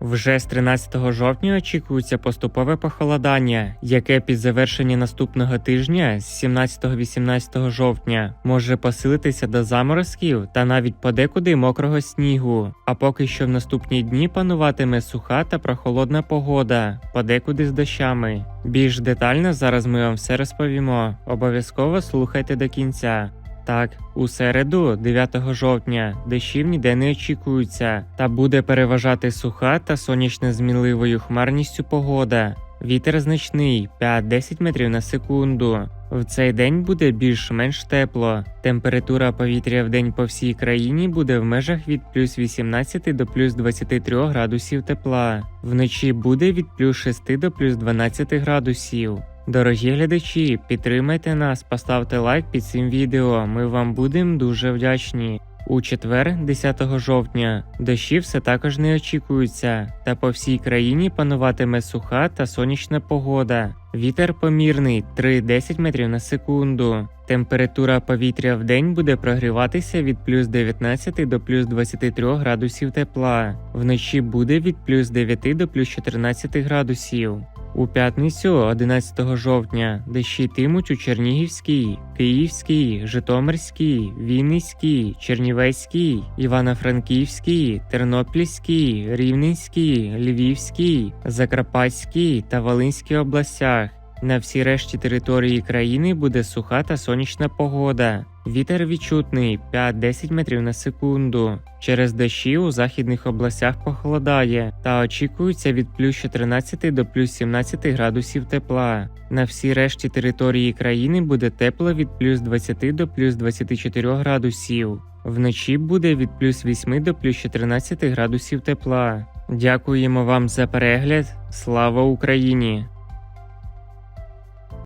Вже з 13 жовтня очікується поступове похолодання, яке під завершення наступного тижня з 17-18 жовтня може посилитися до заморозків та навіть подекуди мокрого снігу. А поки що в наступні дні пануватиме суха та прохолодна погода, подекуди з дощами. Більш детально зараз ми вам все розповімо. Обов'язково слухайте до кінця. Так, у середу, 9 жовтня, дощів ніде не очікується, та буде переважати суха та сонячно змінливою хмарністю погода. Вітер значний 5-10 метрів на секунду. В цей день буде більш-менш тепло. Температура повітря в день по всій країні буде в межах від плюс 18 до плюс 23 градусів тепла. Вночі буде від плюс 6 до плюс 12 градусів. Дорогі глядачі, підтримайте нас, поставте лайк під цим відео. Ми вам будемо дуже вдячні. У четвер, 10 жовтня, дощі все також не очікуються, та по всій країні пануватиме суха та сонячна погода. Вітер помірний 3-10 метрів на секунду. Температура повітря в день буде прогріватися від плюс 19 до плюс 23 градусів тепла. Вночі буде від плюс 9 до плюс 14 градусів. У п'ятницю, 11 жовтня, дощі йтимуть у Чернігівській, Київській, Житомирській, Вінницькій, Чернівецькій, Івано-Франківській, Тернопільській, Рівненській, Львівській, Закарпатській та Волинській областях. На всій решті території країни буде суха та сонячна погода. Вітер відчутний 5-10 метрів на секунду. Через дощі у західних областях похолодає та очікується від плюс 14 до плюс 17 градусів тепла. На всій решті території країни буде тепло від плюс 20 до плюс 24 градусів. Вночі буде від плюс 8 до плюс 14 градусів тепла. Дякуємо вам за перегляд. Слава Україні!